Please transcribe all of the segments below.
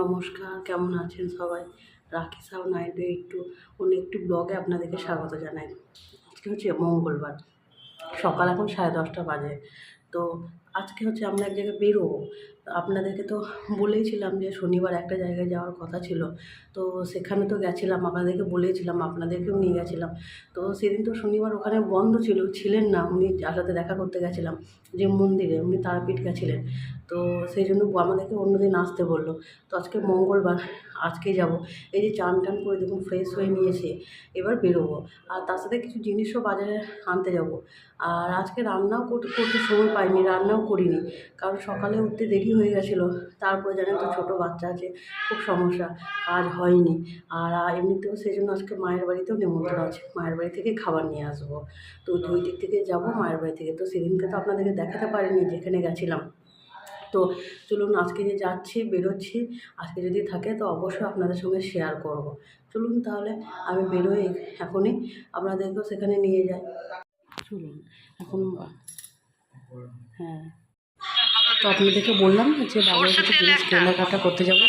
নমস্কার, কেমন আছেন সবাই? রাখি সাউ নাইডে একটু, অন্য একটু ব্লগে আপনাদেরকে স্বাগত জানাই। আজকে হচ্ছে মঙ্গলবার, সকাল এখন সাড়ে দশটা বাজে। তো আজকে হচ্ছে আমরা এক জায়গায় বেরোবো। আপনাদেরকে তো বলেইছিলাম যে শনিবার একটা জায়গায় যাওয়ার কথা ছিল। তো সেখানে তো গেছিলাম, আপনাদেরকে বলেইছিলাম, আপনাদেরকেও নিয়ে গেছিলাম। তো সেদিন তো শনিবার ওখানে বন্ধ ছিল, ছিলেন না, উনি যার সাথে দেখা করতে গেছিলাম, যে মন্দিরে, উনি তারাপীঠ গেছিলেন। তো সেই জন্য আমাদেরকে অন্যদিন আসতে বলল। তো আজকে মঙ্গলবার, আজকে যাব। এই যে চান টান করে দেখুন ফ্রেশ হয়ে নিয়েছে, এবার বেরোবো। আর তার সাথে কিছু জিনিসও বাজারে আনতে যাব। আর আজকে রান্নাও করতে করতে সময় পাইনি, রান্নাও করিনি। কারণ সকালে উঠতে দেরি হয়ে গেছিল। তারপরে জানেন তো ছোটো বাচ্চা আছে খুব সমস্যা কাজ হয়নি। আর এমনিতেও সেই জন্য আজকে মায়ের বাড়িতেও নিমন্ত্রণ আছে। মায়ের বাড়ি থেকে খাবার নিয়ে আসব। তো দুই দিক থেকে যাব মায়ের বাড়ি থেকে। তো সেদিনকে তো আপনাদেরকে দেখাতে পারিনি যেখানে গেছিলাম। তো চলুন আজকে যে যাচ্ছি বেরোচ্ছি আজকে যদি থাকে তো অবশ্যই আপনাদের সঙ্গে শেয়ার করব। চলুন তাহলে আমি বেরোই এখনই। আপনাদেরকেও সেখানে নিয়ে যাই। চলুন এখন হ্যাঁ। তো আপনাদেরকে বললাম যে বাজারে কিছু জিনিস কেনাকাটা করতে যাব।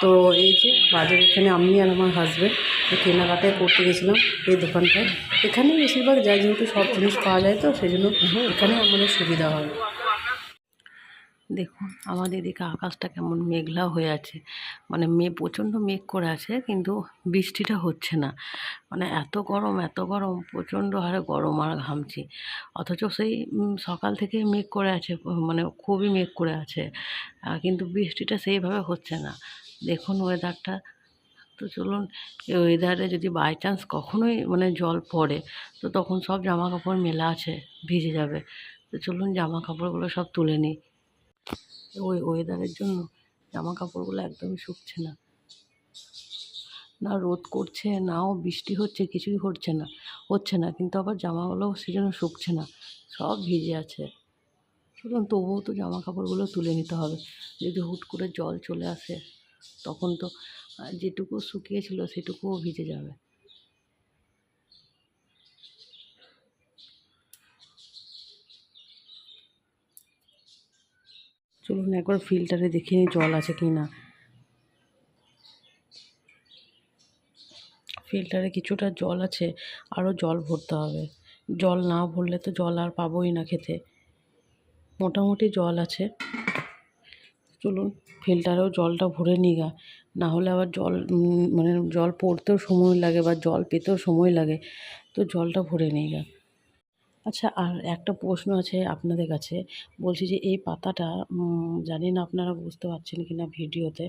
তো এই যে বাজার এখানে আমি আর আমার হাজব্যান্ড কেনাকাটায় করতে গেছিলাম এই দোকানটায়। এখানে বেশিরভাগ যায় যেহেতু সব জিনিস পাওয়া যায় তো সেই জন্য এখানে আমাদের সুবিধা হয় দেখুন, আমাদের এদিকে আকাশটা কেমন মেঘলা হয়ে আছে। মানে মে, প্রচণ্ড মেঘ করে আছে, কিন্তু বৃষ্টিটা হচ্ছে না। মানে এত গরম এত গরম, প্রচণ্ড হারে গরম আর ঘামছি। অথচ সেই সকাল থেকে মেঘ করে আছে মানে খুবই মেঘ করে আছে। কিন্তু বৃষ্টিটা সেইভাবে হচ্ছে না। দেখুন ওয়েদারটা তো চলুন, এই ওয়েদারে যদি বাই চান্স কখনোই মানে জল পড়ে, তো তখন সব জামা কাপড় মেলা আছে, ভিজে যাবে। তো চলুন জামা কাপড়গুলো সব তুলে নিই। ওই ওয়েদারের জন্য জামা কাপড়গুলো একদমই শুকছে না। না রোদ করছে নাও বৃষ্টি হচ্ছে, কিছুই হচ্ছে না। হচ্ছে না, কিন্তু আবার জামাগুলো সেজন্য শুকছে না। সব ভিজে আছে। চলুন, তবুও তো জামা কাপড়গুলো তুলে নিতে হবে। যদি হুট করে জল চলে আসে, তখন তো যেটুকু শুকিয়েছিল সেটুকুও ভিজে যাবে। চলুন একবার ফিল্টারে দেখে নিই জল আছে কি না। ফিল্টারে কিছুটা জল আছে, আরও জল ভরতে হবে। জল না ভরলে তো জল আর পাবোই না খেতে। মোটামুটি জল আছে। চলুন ফিল্টারেও জলটা ভরে নিই গা। না হলে আবার জল মানে জল পড়তেও সময় লাগে বা জল পেতেও সময় লাগে, তো জলটা ভরে নিই গা। আচ্ছা আর একটা প্রশ্ন আছে আপনাদের কাছে। বলছি যে, এই পাতাটা জানি না আপনারা বুঝতে পারছেন কি না ভিডিওতে।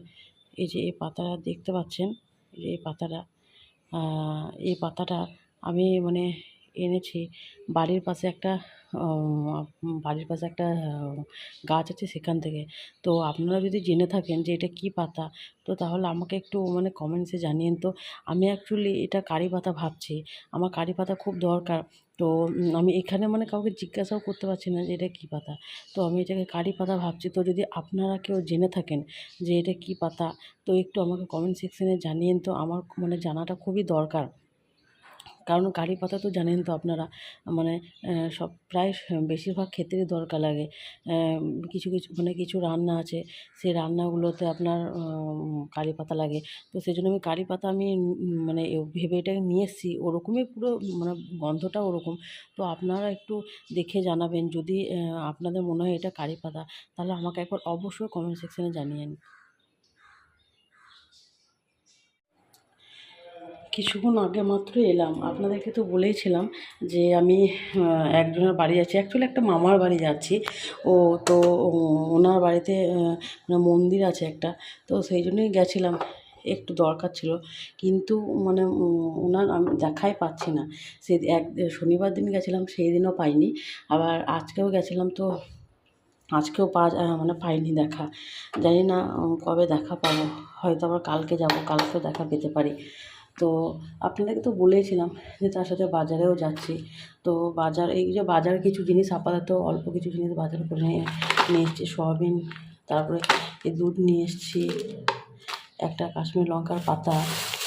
এই যে, এই পাতাটা দেখতে পাচ্ছেন? এই পাতাটা এই পাতাটা আমি মানে এনেছি বাড়ির পাশে একটা বাড়ির পাশে একটা গাছ আছে সেখান থেকে। তো আপনারা যদি জেনে থাকেন যে এটা কী পাতা, তো তাহলে আমাকে একটু মানে কমেন্টসে জানিয়েন তো। আমি অ্যাকচুয়ালি এটা কারি পাতা ভাবছি। আমার কারি পাতা খুব দরকার। তো আমি এখানে মানে কাউকে জিজ্ঞাসাও করতে পারছি না যে এটা কী পাতা। তো আমি এটাকে কারি পাতা ভাবছি। তো যদি আপনারা কেউ জেনে থাকেন যে এটা কী পাতা, তো একটু আমাকে কমেন্ট সেকশানে জানিয়েন তো। আমার মানে জানাটা খুবই দরকার। কারণ কারি পাতা তো জানেন তো আপনারা মানে সব প্রায় বেশিরভাগ ক্ষেত্রেই দরকার লাগে। কিছু কিছু মানে কিছু রান্না আছে সেই রান্নাগুলোতে আপনার কারি পাতা লাগে। তো সেই জন্য আমি কারি পাতা আমি মানে ভেবে এটাকে নিয়ে এসেছি, ওরকমই পুরো মানে গন্ধটা ওরকম। তো আপনারা একটু দেখে জানাবেন, যদি আপনাদের মনে হয় এটা কারি পাতা, তাহলে আমাকে একবার অবশ্যই কমেন্ট সেকশনে জানিয়েন। কিছুক্ষণ আগে মাত্র এলাম। আপনাদেরকে তো বলেইছিলাম যে আমি একজনের বাড়ি যাচ্ছি। অ্যাকচুয়ালি একটা মামার বাড়ি যাচ্ছি। ও তো ওনার বাড়িতে মানে মন্দির আছে একটা। তো সেই জন্যই গেছিলাম। একটু দরকার ছিল। কিন্তু মানে ওনার আমি দেখাই পাচ্ছি না। সে এক, শনিবার দিন গেছিলাম, সেই দিনও পাইনি। আবার আজকেও গেছিলাম তো আজকেও পা মানে পাইনি দেখা। জানি না কবে দেখা পাবো। হয়তো আবার কালকে যাব। কালকেও দেখা পেতে পারি। তো আপনাদেরকে তো বলেইছিলাম যে তার সাথে বাজারেও যাচ্ছি। তো বাজার, এই যে বাজার কিছু জিনিস আপাতত অল্প কিছু জিনিস বাজার করে নিয়ে এসেছি, সয়াবিন, তারপরে এই দুধ নিয়ে এসেছি, একটা কাশ্মীর লঙ্কার পাতা,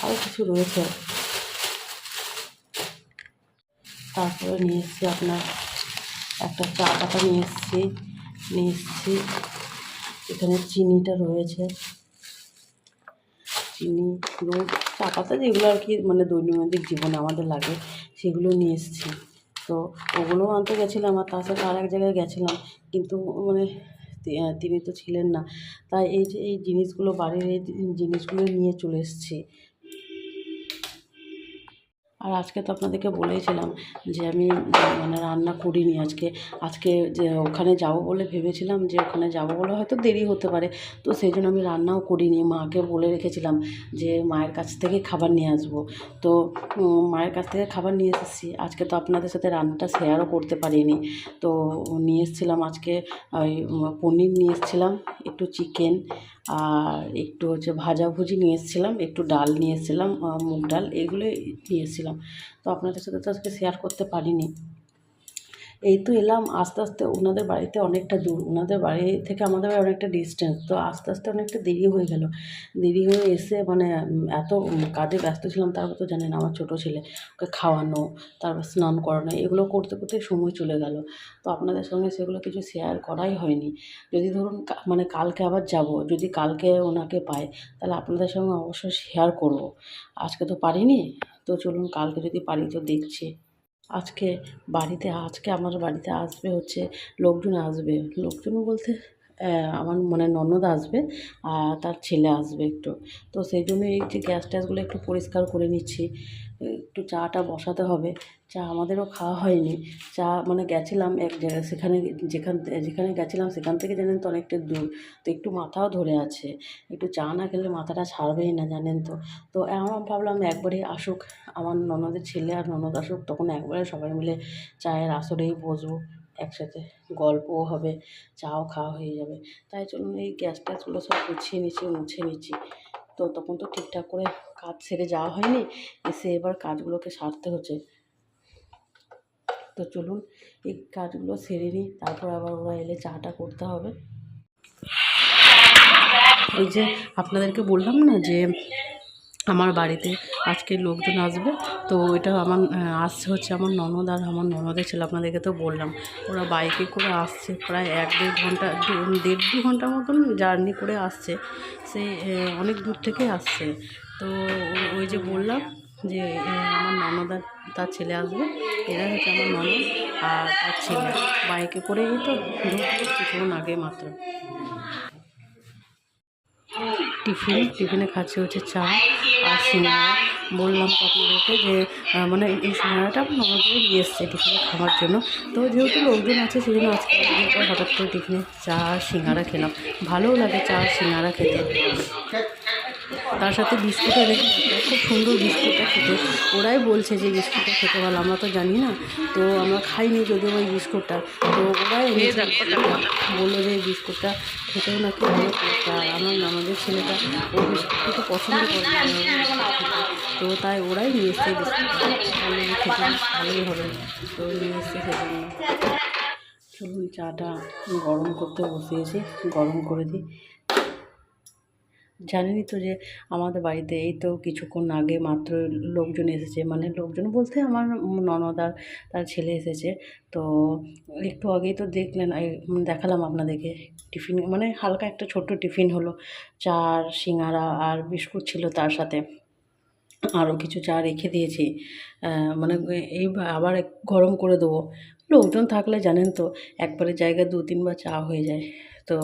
আরও কিছু রয়েছে। তারপরে নিয়ে এসেছি আপনার একটা চা পাতা নিয়ে এসেছি নিয়ে এসেছি। এখানে চিনিটা রয়েছে। চিনি দুধ চা পাতা যেগুলো আর কি মানে দৈনন্দিন জীবনে আমাদের লাগে, সেগুলো নিয়ে এসেছি। তো ওগুলোও আনতে গেছিলাম আর তাছাড়া আর এক জায়গায় গেছিলাম। কিন্তু মানে তিনি তো ছিলেন না। তাই এই যে, এই জিনিসগুলো, বাড়ির এই জিনিসগুলো নিয়ে চলে এসেছি। আর আজকে তো আপনাদেরকে বলেইছিলাম যে আমি মানে রান্না করিনি আজকে। আজকে যে ওখানে যাব বলে ভেবেছিলাম যে ওখানে যাব বলে হয়তো দেরি হতে পারে। তো সেই জন্য আমি রান্নাও করিনি। মাকে বলে রেখেছিলাম যে মায়ের কাছ থেকে খাবার নিয়ে আসব। তো মায়ের কাছ থেকে খাবার নিয়ে এসেছি। আজকে তো আপনাদের সাথে রান্নাটা শেয়ারও করতে পারিনি। তো নিয়ে এসেছিলাম আজকে, ওই, পনির নিয়ে এসেছিলাম, একটু চিকেন আর একটু হচ্ছে ভাজাভুজি নিয়ে এসেছিলাম, একটু ডাল নিয়ে এসেছিলাম মুগ ডাল, এগুলোই নিয়ে এসেছিলাম। তো আপনাদের সাথে তো আজকে শেয়ার করতে পারিনি। এই তো এলাম আস্তে আস্তে ওনাদের বাড়িতে অনেকটা দূর। ওনাদের বাড়ি থেকে আমাদের বাড়ি অনেকটা ডিস্টেন্স তো আস্তে আস্তে অনেকটা দেরি হয়ে গেল। দেরি হয়ে এসে মানে এত কাজে ব্যস্ত ছিলাম, তারপর তো জানেন আমার ছোটো ছেলে, ওকে খাওয়ানো, তারপর স্নান করানো, এগুলো করতে করতে সময় চলে গেল। তো আপনাদের সঙ্গে সেগুলো কিছু শেয়ার করাই হয়নি। যদি ধরুন মানে কালকে আবার যাব, যদি কালকে ওনাকে পাই, তাহলে আপনাদের সঙ্গে অবশ্যই শেয়ার করব। আজকে তো পারিনি, তো চলুন কালকে যদি পারি তো দেখছি। আজকে বাড়িতে আজকে আমার বাড়িতে আসবে হচ্ছে লোকজন আসবে। লোকজন বলতে আমার মানে ননদ আসবে আর তার ছেলে আসবে একটু। তো সেই জন্য এই যে গ্যাস ট্যাসগুলো একটু পরিষ্কার করে নিচ্ছি। একটু চাটা বসাতে হবে। চা আমাদেরও খাওয়া হয়নি। চা মানে গেছিলাম এক জায়গায় সেখানে যেখান যেখানে গেছিলাম সেখান থেকে জানেন তো অনেকটা দূর। তো একটু মাথাও ধরে আছে। একটু চা না খেলে মাথাটা ছাড়বেই না জানেন তো। তো আমার ভাবলাম একবারে আসুক। আমার ননদের ছেলে আর ননদ আসুক, তখন একবারে সবাই মিলে চায়ের আসরেই বসবো। একসাথে গল্পও হবে, চাও খাওয়া হয়ে যাবে। তাই চলুন এই গ্যাস ট্যাসগুলো সব গুছিয়ে নিচ্ছি, মুছে নিচ্ছি। তো তখন তো ঠিকঠাক করে কাজ সেরে যাওয়া হয়নি, এসে এবার কাজগুলোকে সারতে হচ্ছে। তো চলুন, এই কাজগুলো সেরে নিই, তারপর আবার ওরা এলে চাটা করতে হবে। ওই যে আপনাদেরকে বললাম না যে আমার বাড়িতে আজকে লোকজন আসবে। তো এটা আমার আসছে হচ্ছে আমার ননদ আর আমার ননদের ছেলে। আপনাদেরকে তো বললাম, ওরা বাইকে করে আসছে প্রায় এক দেড় ঘণ্টা দেড় দু ঘণ্টা মতন জার্নি করে আসছে। সে অনেক দূর থেকে আসছে। তো ওই যে বললাম যে আমার ননদ আর তার ছেলে আসবে। এরা হচ্ছে আমার ননদ আর তার ছেলে। বাইকে করে এই তো কিছুক্ষণ আগে মাত্র। টিফিন, টিফিনে খাচ্ছি হচ্ছে চা। আর সিঙ্গারা বললাম আপনাদেরকে যে মানে এই সিঙ্গারাটা আমার করে দিয়ে এসছে টিফিনে খাওয়ার জন্য। তো যেহেতু লোকজন আছে সেই জন্য আজকে হঠাৎ করে টিফিনে চা আর সিঙ্গারা খেলাম। ভালোও লাগে চা আর সিঙ্গারা খেতে। তার সাথে বিস্কুটও রেখে খুব সুন্দর বিস্কুটটা খেতে। ওরাই বলছে যে বিস্কুটটা খেতে ভালো আমরা তো জানি না। তো আমরা খাইনি যদিও ওই বিস্কুটটা। তো ওরাই এনেছে বলল যে বিস্কুটটা খেতেও নাকি ভালো তা আমার আমাদের ছেলেটা ও বিস্কুটটা তো পছন্দ করে বিস্কুট খেতে। তো তাই ওরাই নিয়ে এসছে বিস্কুটটা। খেতে ভালোই হবে। তো নিয়ে এসছে সেজন্য চলুন চাটা গরম করতে বসিয়েছি। গরম করে দিই। জানেনই তো যে আমাদের বাড়িতে এই তো কিছুক্ষণ আগে মাত্র লোকজন এসেছে। মানে লোকজন বলতে আমার ননদ আর তার ছেলে এসেছে। তো একটু আগেই তো দেখলেন দেখালাম আপনাদেরকে। টিফিন মানে হালকা একটা ছোট্ট টিফিন হলো। চার সিঙ্গারা আর বিস্কুট ছিল তার সাথে। আরও কিছু চা রেখে দিয়েছি। মানে এই আবার গরম করে দেবো। লোকজন থাকলে জানেন তো একবারের জায়গায় দু তিনবার চা হয়ে যায়। তো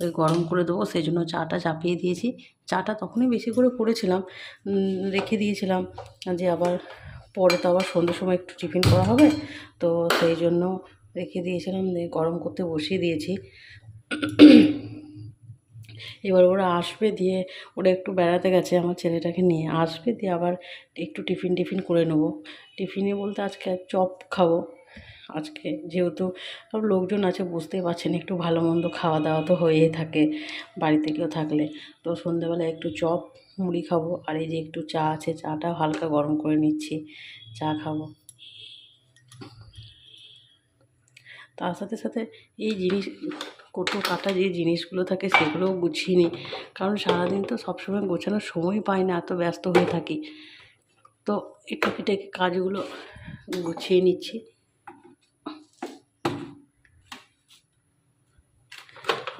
ওই গরম করে দেবো, সেই জন্য চাটা চাপিয়ে দিয়েছি। চাটা তখনই বেশি করে করেছিলাম রেখে দিয়েছিলাম যে আবার পরে তো আবার সন্ধ্যের সময় একটু টিফিন করা হবে। তো সেই জন্য রেখে দিয়েছিলাম, দিয়ে গরম করতে বসিয়ে দিয়েছি। এবার ওরা আসবে দিয়ে ওরা একটু বেড়াতে গেছে, আমার ছেলেটাকে নিয়ে। আসবে দিয়ে আবার একটু টিফিন টিফিন করে নেব। টিফিনে বলতে আজকে চপ খাব। আজকে যেহেতু লোকজন আছে, বুঝতেই পারছেন একটু ভালো মন্দ খাওয়া দাওয়া তো হয়েই থাকে বাড়িতে কেউ থাকলে। তো সন্ধ্যেবেলায় একটু চপ, মুড়ি খাব আর এই যে একটু চা আছে, চাটা হালকা গরম করে নিচ্ছি, চা খাব। তার সাথে সাথে এই জিনিস কোটো কাটা যে জিনিসগুলো থাকে সেগুলোও গুছিয়ে নিই। কারণ সারাদিন তো সবসময় গোছানোর সময় পাই না, এত ব্যস্ত হয়ে থাকি। তো একটু কেটে কাজগুলো গুছিয়ে নিচ্ছি।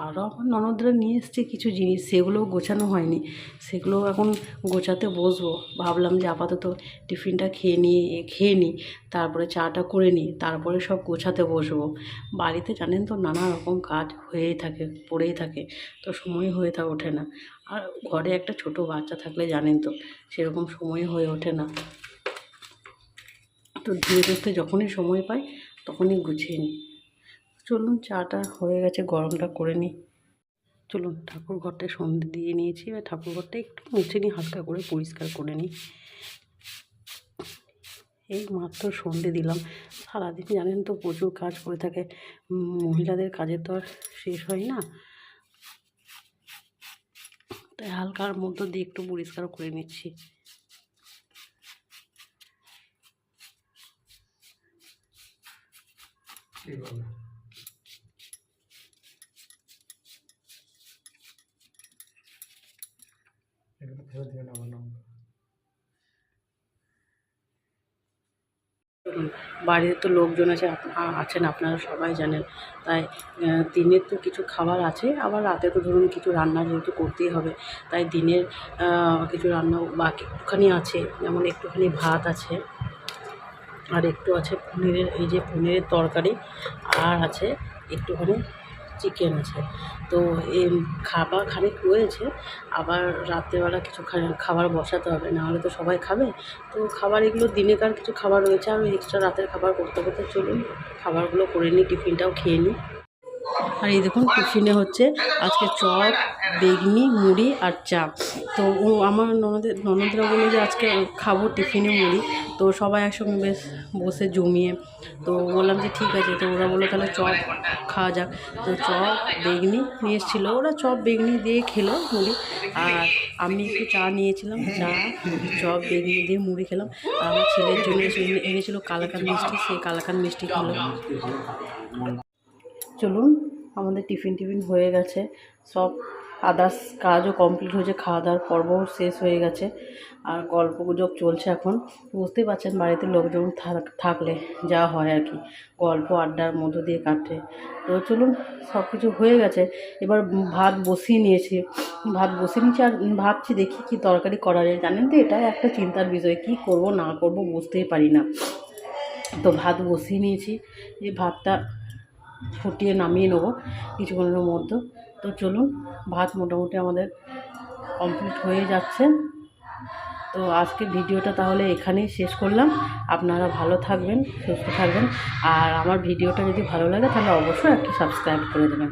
আরও আমার ননদরা নিয়ে এসছে কিছু জিনিস, সেগুলোও গোছানো হয়নি। সেগুলো এখন গোছাতে বসবো। ভাবলাম যে আপাতত টিফিনটা খেয়ে নিয়ে খেয়ে নিই তারপরে চাটা করে নিই তারপরে সব গোছাতে বসবো। বাড়িতে জানেন তো নানা রকম কাজ হয়েই থাকে, পড়েই থাকে, তো সময় হয়ে থা ওঠে না। আর ঘরে একটা ছোট বাচ্চা থাকলে জানেন তো সেরকম সময় হয়ে ওঠে না। তো ধীরে ধীরে যখনই সময় পাই, তখনই গুছিয়ে নিই চলুন চাটা হয়ে গেছে, গরমটা করে নিই। চলুন, ঠাকুর ঘরটায় সন্ধে দিয়ে নিয়েছি। এবার ঠাকুর ঘরটা একটু মুছে নিই, হালকা করে পরিষ্কার করে নিই। এই মাত্র সন্ধে দিলাম। সারাদিন জানেন তো প্রচুর কাজ করে থাকে। মহিলাদের কাজের তো আর শেষ হয় না। তাই হালকার মধ্য দিয়ে একটু পরিষ্কার করে নিচ্ছি। ঠিক ফেরত আমার বাড়িতে তো লোকজন আছে আছেন আপনারা সবাই জানেন। তাই দিনের তো কিছু খাবার আছে, আবার রাতে তো ধরুন কিছু রান্না যেহেতু করতেই হবে, তাই দিনের কিছু রান্না বাকি একটুখানি আছে, যেমন একটুখানি ভাত আছে, আর একটু আছে পনিরের, এই যে পনিরের তরকারি, আর আছে একটুখানি চিকেন আছে। তো এ খাবার খানিক রয়েছে, আবার রাত্রেবেলা কিছু খাবার বসাতে হবে, নাহলে তো সবাই খাবে। তো খাবার এগুলো দিনেকার কিছু খাবার রয়েছে আর এক্সট্রা রাতের খাবার করতে করতে চলুন, খাবারগুলো করে নিই, টিফিনটাও খেয়ে নিই। আর এই দেখুন, টিফিনে হচ্ছে আজকে চপ, বেগনি, মুড়ি আর চা। তো ও আমার ননদের, ননদরা বলল যে আজকে খাব টিফিনে মুড়ি। তো সবাই একসঙ্গে বেশ বসে জমিয়ে, তো বললাম যে ঠিক আছে। তো ওরা বলল তাহলে চপ খাওয়া যাক। তো চপ, বেগনি নিয়ে এসেছিল। ওরা চপ, বেগনি দিয়ে খেলো মুড়ি। আর আমি একটু চা নিয়েছিলাম, চা, চপ, বেগনি দিয়ে মুড়ি খেলাম। আর আমার ছেলের জন্য এনেছিল কালাকান মিষ্টি, সেই কালাকান মিষ্টি খেলো। চলুন, আমাদের টিফিন টিফিন হয়ে গেছে। সব আদার্স কাজও কমপ্লিট হয়েছে খাওয়া দাওয়ার পর্বও শেষ হয়ে গেছে। আর গল্প গুজব চলছে এখন। বুঝতেই পারছেন, বাড়িতে লোকজন থাক- থাকলে যা হয় আর কি। গল্প, আড্ডার মধ্য দিয়ে কাটে। তো চলুন সব কিছু হয়ে গেছে। এবার ভাত বসিয়ে নিয়েছি। ভাত বসিয়ে নিয়েছি আর ভাবছি দেখি কি তরকারি করা যায়। জানেন তো এটা একটা চিন্তার বিষয়। কি করব, না করব বুঝতেই পারি না। তো ভাত বসিয়ে নিয়েছি। এই ভাতটা ফুটিয়ে নামিয়ে নেব কিছুক্ষণের মধ্যে। তো চলুন, ভাত মোটামুটি আমাদের কমপ্লিট হয়ে যাচ্ছে। তো আজকে ভিডিওটা তাহলে এখানেই শেষ করলাম। আপনারা ভালো থাকবেন, সুস্থ থাকবেন। আর আমার ভিডিওটা যদি ভালো লাগে তাহলে অবশ্যই একটু সাবস্ক্রাইব করে দেবেন।